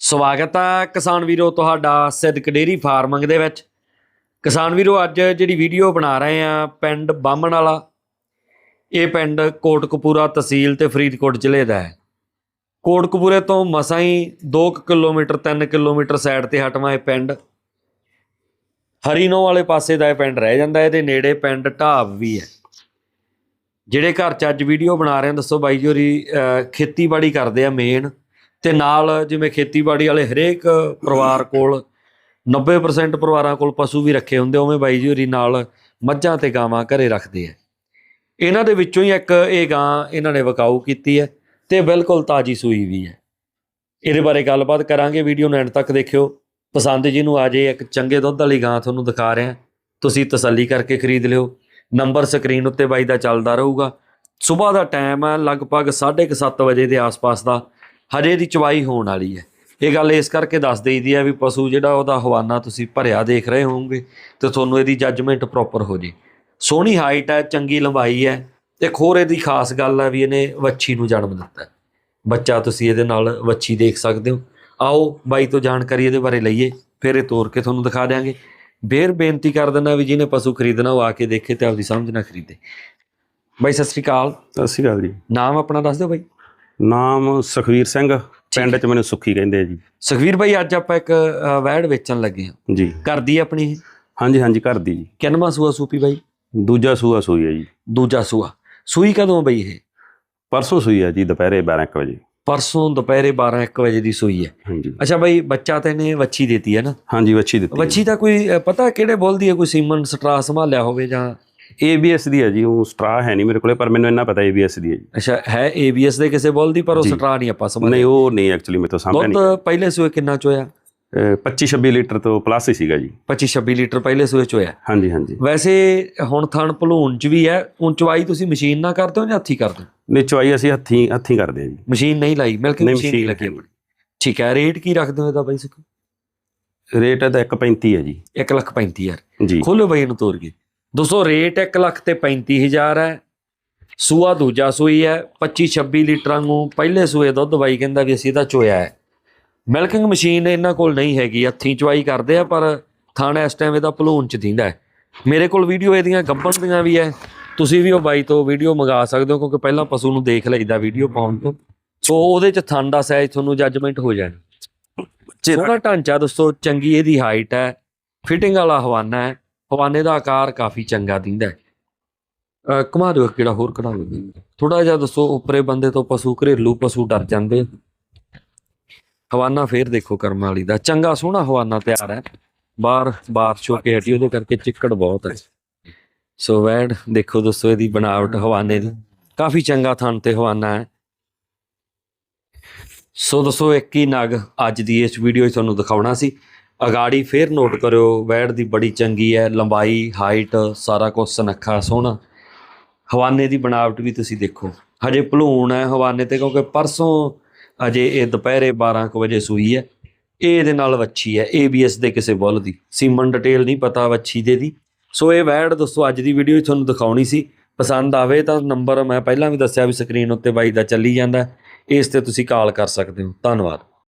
ਸਵਾਗਤ ਹੈ ਕਿਸਾਨ ਵੀਰੋ ਤੁਹਾਡਾ ਸਿੱਧਕ ਡੇਰੀ ਫਾਰਮਿੰਗ ਦੇ ਵਿੱਚ। ਕਿਸਾਨ ਵੀਰੋ, ਅੱਜ ਜਿਹੜੀ ਵੀਡੀਓ ਬਣਾ ਰਹੇ ਆ ਪਿੰਡ ਬਾਹਮਣ ਵਾਲਾ, ਇਹ ਪਿੰਡ ਕੋਟਕਪੂਰਾ ਤਹਿਸੀਲ ਤੇ ਫਰੀਦਕੋਟ ਜ਼ਿਲ੍ਹੇ ਦਾ ਹੈ। ਕੋਟਕਪੂਰੇ ਤੋਂ ਮਸਾਂ ਹੀ 2 ਕਿਲੋਮੀਟਰ 3 ਕਿਲੋਮੀਟਰ ਸਾਈਡ ਤੇ ਹਟਵਾ ਇਹ ਪਿੰਡ। ਹਰੀਨੋ ਵਾਲੇ ਪਾਸੇ ਦਾ ਇਹ ਪਿੰਡ ਰਹਿ ਜਾਂਦਾ ਇਹਦੇ ਨੇੜੇ ਪਿੰਡ ਢਾਬ ਵੀ ਹੈ। ਜਿਹੜੇ ਘਰ 'ਚ ਅੱਜ ਵੀਡੀਓ ਬਣਾ ਰਹੇ ਆ, ਦੱਸੋ ਬਾਈ ਜੀ ਹੋਰੀ ਖੇਤੀਬਾੜੀ ਕਰਦੇ ਆ ਮੇਨ ਤੇ ਨਾਲ ਜਿਵੇਂ ਖੇਤੀਬਾੜੀ ਵਾਲੇ ਹਰੇਕ ਪਰਿਵਾਰ ਕੋਲ 90% ਪਰਿਵਾਰਾਂ ਕੋਲ ਪਸ਼ੂ ਵੀ ਰੱਖੇ ਹੁੰਦੇ ਉਵੇਂ ਬਾਈ ਜੀ ਹੋਰੀ ਨਾਲ ਮੱਝਾਂ ਤੇ ਗਾਵਾਂ ਘਰੇ ਰੱਖਦੇ ਆ। ਇਹਨਾਂ ਦੇ ਵਿੱਚੋਂ ਹੀ ਇੱਕ ਇਹ ਗਾਂ ਇਹਨਾਂ ਨੇ ਵਕਾਊ ਕੀਤੀ ਹੈ ਤੇ ਬਿਲਕੁਲ ਤਾਜੀ ਸੂਈ ਵੀ ਹੈ। ਇਹਦੇ ਬਾਰੇ ਗੱਲਬਾਤ ਕਰਾਂਗੇ, ਵੀਡੀਓ ਨੂੰ ਐਂਡ ਤੱਕ ਦੇਖਿਓ। ਪਸੰਦ ਜਿਹਨੂੰ ਆ ਜੇ ਇੱਕ ਚੰਗੇ ਦੁੱਧ ਵਾਲੀ ਗਾਂ ਤੁਹਾਨੂੰ ਦਿਖਾ ਰਿਹਾ ਤੁਸੀਂ ਤਸੱਲੀ ਕਰਕੇ ਖਰੀਦ ਲਿਓ। ਨੰਬਰ ਸਕਰੀਨ ਉੱਤੇ ਬਾਈ ਦਾ ਚੱਲਦਾ ਰਹੂਗਾ। ਸਵੇਰ ਦਾ ਟਾਈਮ ਹੈ, ਲਗਭਗ 7:30 ਵਜੇ ਦੇ ਆਸ-ਪਾਸ ਦਾ। ਹਜੇ ਦੀ ਚਵਾਈ ਹੋਣ ਵਾਲੀ ਹੈ। ਇਹ ਗੱਲ ਇਸ ਕਰਕੇ ਦੱਸ ਦੇਈਦੀ ਹੈ ਵੀ ਪਸ਼ੂ ਜਿਹੜਾ ਉਹਦਾ ਹਵਾਨਾ ਤੁਸੀਂ ਭਰਿਆ ਦੇਖ ਰਹੇ ਹੋਵੋਗੇ ਤੇ ਤੁਹਾਨੂੰ ਇਹਦੀ ਜੱਜਮੈਂਟ ਪ੍ਰੋਪਰ ਹੋ ਜੇ। ਸੋਹਣੀ ਹਾਈਟ ਹੈ ਚੰਗੀ ਲੰਬਾਈ ਹੈ ਇੱਕ ਹੋਰ ਇਹਦੀ ਖਾਸ ਗੱਲ ਹੈ ਵੀ ਇਹਨੇ ਵੱਛੀ ਨੂੰ ਜਨਮ ਦਿੱਤਾ। ਬੱਚਾ ਤੁਸੀਂ ਇਹਦੇ ਨਾਲ ਵੱਛੀ ਦੇਖ ਸਕਦੇ ਹੋ। ਆਓ ਬਾਈ ਤੋਂ ਜਾਣਕਾਰੀ ਇਹਦੇ ਬਾਰੇ ਲਈਏ ਫਿਰ ਇਹ ਤੋਰ ਕੇ ਤੁਹਾਨੂੰ ਦਿਖਾ ਦਿਆਂਗੇ। ਫੇਰ ਬੇਨਤੀ ਕਰ ਦਿੰਦਾ ਵੀ ਜਿਹਨੇ ਪਸ਼ੂ ਖਰੀਦਣਾ ਉਹ ਆ ਕੇ ਦੇਖੇ ਤੇ ਆਪਦੀ ਸਮਝ ਨਾਲ ਖਰੀਦੇ। ਬਾਈ ਸਤਿ ਸ੍ਰੀ ਅਕਾਲ। ਸਤਿ ਸ਼੍ਰੀ ਅਕਾਲ ਜੀ। ਨਾਮ ਆਪਣਾ ਦੱਸ ਦਿਓ ਬਾਈ। ਨਾਮ ਸੁਖਵੀਰ ਸਿੰਘ ਪਿੰਡ ਚ ਮੈਨੂੰ ਸੁੱਖੀ ਕਹਿੰਦੇ ਆ ਜੀ। ਸੁਖਵੀਰ ਭਾਈ ਅੱਜ ਆਪਾਂ ਇੱਕ ਅ, ਵੈੜ ਵੇਚਣ ਲੱਗੇ ਹਾਂ। ਜੀ। ਕਰਦੀ ਹੈ ਆਪਣੀ ਇਹ? ਹਾਂਜੀ ਹਾਂਜੀ ਘਰ ਦੀ ਜੀ। ਕਿੰਨਵਾਂ ਸੂਆ ਸੂਪੀ ਬਾਈ? ਦੂਜਾ ਸੂਆ ਸੂਈ ਹੈ ਜੀ। ਦੂਜਾ ਸੂਆ। ਸੂਈ ਕਦੋਂ ਬਈ ਇਹ? ਪਰਸੋਂ ਸੂਈ ਹੈ ਜੀ ਦੁਪਹਿਰੇ 12 ਕੁ ਵਜੇ। ਪਰਸੋਂ ਦੁਪਹਿਰੇ 12 1 ਵਜੇ ਦੀ ਸੂਈ ਹੈ। ਹਾਂਜੀ। ਅੱਛਾ ਬਾਈ ਬੱਚਾ ਤੇ ਨੇ ਵੱਛੀ ਦਿੱਤੀ ਹੈ ਨਾ? ਹਾਂਜੀ ਵੱਛੀ ਦਿੱਤੀ ਵੱਛੀ ਦਾ ਕੋਈ ਅ, ਪਤਾ ਕਿਹੜੇ ਬੋਲ ਦੀ ਹੈ? ਕੋਈ ਸੀਮਨ ਸਟਰਾ ਸੰਭਾਲਿਆ ਹੋਵੇ ਜਾਂ ਏਬੀਐਸ ਦੀ ਹੈ ਜੀ ਉਹ ਸਟਰਾ ਹੈ ਨਹੀਂ ਮੇਰੇ ਕੋਲੇ ਪਰ ਮੈਨੂੰ ਇੰਨਾ ਪਤਾ ਏਬੀਐਸ ਦੀ ਹੈ ਜੀ। ਅੱਛਾ ਹੈ ਏਬੀਐਸ ਦੇ ਕਿਸੇ ਬੋਲ ਦੀ ਪਰ ਉਹ। ਸਟਰਾ ਨਹੀਂ ਆਪਾਂ ਨਹੀਂ ਸੰਭਾਲਿਆ ਉਹ ਨਹੀਂ ਐਕਚੁਅਲੀ ਮੇਰੇ ਤੋਂ ਸਾਹਮਣੇ ਨਹੀਂ। ਦੁੱਧ ਪਹਿਲੇ ਸੂਏ ਕਿੰਨਾ ਚੋਇਆ? ਅਹ 25 26 ਲੀਟਰ ਤੋਂ ਪਲੱਸ ਹੀ ਸੀਗਾ ਜੀ। 25 26 ਲੀਟਰ ਪਹਿਲੇ ਸੂਏ ਚੋਇਆ। ਹਾਂਜੀ ਹਾਂਜੀ। ਵੈਸੇ ਹੁਣ ਥਣ ਭਲੂਣ ਚ ਵੀ ਹੈ ਉਂਚਵਾਈ ਤੁਸੀਂ ਮਸ਼ੀਨ ਨਾਲ ਕਰਦੇ ਹੋ ਜਾਂ ਹੱਥੀ ਕਰਦੇ ਹੋ? ਨਹੀਂ ਚਵਾਈ ਅਸੀਂ ਹੱਥੀਂ ਹੱਥੀਂ ਕਰਦੇ ਹਾਂ ਜੀ। ਮਸ਼ੀਨ ਨਹੀਂ ਲਾਈ ਨਹੀਂ, ਮਸ਼ੀਨ ਨਹੀਂ ਲੱਗੀ। ਆਪਣੀ। ਠੀਕ ਹੈ ਰੇਟ ਕੀ ਰੱਖਦੇ ਹੋ ਇਹਦਾ ਬਾਈ ਸੁਖ? ਰੇਟ ਇਹਦਾ 1.35 ਹੈ ਜੀ। 1 ਲੱਖ 35000 ਜੀ। ਖੋਲੋ ਬਾਈ ਇਹਨੂੰ ਤੋਰ ਕੇ। ਦੋਸਤੋ ਰੇਟ 1 ਲੱਖ ਤੇ 35000 ਹੈ। ਸੂਆ ਦੂਜਾ ਸੂਈ ਹੈ 25 26 ਲੀਟਰਾਂ ਨੂੰ ਪਹਿਲੇ ਸੂਏ ਦੁੱਧ ਬਾਈ ਕਹਿੰਦਾ ਵੀ ਅਸੀਂ ਇਹਦਾ ਚੋਇਆ ਹੈ। ਮਿਲਕਿੰਗ ਮਸ਼ੀਨ ਇਹਨਾਂ ਕੋਲ ਨਹੀਂ ਹੈਗੀ ਹੱਥੀਂ ਚਵਾਈ ਕਰਦੇ ਆ ਪਰ ਥਾਣਾ ਇਸ ਟਾਈਮ ਇਹਦਾ ਭਲੂਣ ਚ ਦਿੰਦਾ ਮੇਰੇ ਕੋਲ ਵੀਡੀਓ ਇਹਦੀਆਂ ਗੱਬਣ ਦੀਆਂ ਵੀ ਹੈ ਤੁਸੀਂ ਵੀ ਉਹ ਬਾਈ ਤੋਂ ਵੀਡੀਓ ਮੰਗਾ ਸਕਦੇ ਹੋ ਕਿਉਂਕਿ ਪਹਿਲਾਂ ਪਸ਼ੂ ਨੂੰ ਦੇਖ ਲਈਦਾ ਵੀਡੀਓ ਪਾਉਣ ਤੋਂ। ਸੋ ਉਹਦੇ ਚ ਥਣ ਦਾ ਸਾਈਜ਼ ਤੁਹਾਨੂੰ ਜੱਜਮੈਂਟ ਹੋ ਜਾਣੀ। ਸੋਹਣਾ ਢਾਂਚਾ ਦੋਸਤੋ ਚੰਗੀ ਇਹਦੀ ਹਾਈਟ ਹੈ ਫਿਟਿੰਗ ਵਾਲਾ ਹਵਾਨਾ ਹੈ। ਹਵਾਨੇ ਦਾ ਆਕਾਰ ਕਾਫੀ ਚੰਗਾ ਦਿੰਦਾ ਹੈ। ਅਹ ਘੁਮਾ ਦਿਓ ਕਿਹੜਾ ਹੋਰ ਕਢਾ ਦਿਓ। ਥੋੜਾ ਜਿਹਾ ਦੱਸੋ, ਉੱਪਰੇ ਬੰਦੇ ਤੋਂ ਪਸ਼ੂ ਘਰੇਲੂ ਪਸ਼ੂ ਡਰ ਜਾਂਦੇ ਹਵਾਨਾ ਫੇਰ ਦੇਖੋ ਕਰਮ ਵਾਲੀ ਦਾ। ਚੰਗਾ ਸੋਹਣਾ ਹਵਾਨਾ ਤਿਆਰ ਹੈ। ਬਾਹਰ ਬਾਰਿਸ਼ ਹੋ ਕੇ ਹਟੀ, ਉਹਦੇ ਕਰਕੇ ਚਿੱਕੜ ਬਹੁਤ ਹੈ। ਸੋ ਵੈਡ ਦੇਖੋ ਦੋਸਤੋ ਇਹਦੀ ਬਣਾਵਟ ਹਵਾਨੇ ਦੀ। ਕਾਫੀ ਚੰਗਾ ਥਣ ਤੇ ਹਵਾਨਾ ਹੈ। ਸੋ ਦੋਸਤੋ ਇੱਕ ਹੀ ਨਗ ਅੱਜ ਦੀ ਇਸ ਵੀਡੀਓ 'ਚ ਤੁਹਾਨੂੰ ਦਿਖਾਉਣਾ ਸੀ। ਅਗਾੜੀ ਫੇਰ ਨੋਟ ਕਰਿਓ, ਵੈੜ ਦੀ ਬੜੀ ਚੰਗੀ ਹੈ, ਲੰਬਾਈ ਹਾਈਟ ਸਾਰਾ ਕੁਝ ਸੁਨੱਖਾ ਸੋਹਣਾ ਹਵਾਨੇ ਦੀ ਬਣਾਵਟ ਵੀ ਤੁਸੀਂ ਦੇਖੋ। ਹਜੇ ਭਲੂਣ ਹੈ ਹਵਾਨੇ ਤੇ ਕਿਉਂਕਿ ਪਰਸੋਂ ਅਜੇ ਇਹ ਦੁਪਹਿਰੇ 12 ਕੁ ਵਜੇ ਸੂਈ ਹੈ। ਇਹ ਇਹਦੇ ਨਾਲ ਵੱਛੀ ਹੈ ABS ਦੇ ਕਿਸੇ ਬੁੱਲ ਦੀ। ਸੀਮਨ ਡਿਟੇਲ ਨਹੀਂ ਪਤਾ ਵੱਛੀ ਦੇ ਦੀ। ਸੋ ਇਹ ਵੈੜ ਦੋਸਤੋ ਅੱਜ ਦੀ ਵੀਡੀਓ 'ਚ ਤੁਹਾਨੂੰ ਦਿਖਾਉਣੀ ਸੀ। ਪਸੰਦ ਆਵੇ ਤਾਂ ਨੰਬਰ ਮੈਂ ਪਹਿਲਾਂ ਵੀ ਦੱਸਿਆ ਵੀ ਸਕਰੀਨ ਉੱਤੇ ਬਾਈ ਦਾ ਚੱਲੀ ਜਾਂਦਾ। ਇਸ ਤੇ ਤੁਸੀਂ ਕਾਲ ਕਰ ਸਕਦੇ ਹੋ। ਧੰਨਵਾਦ।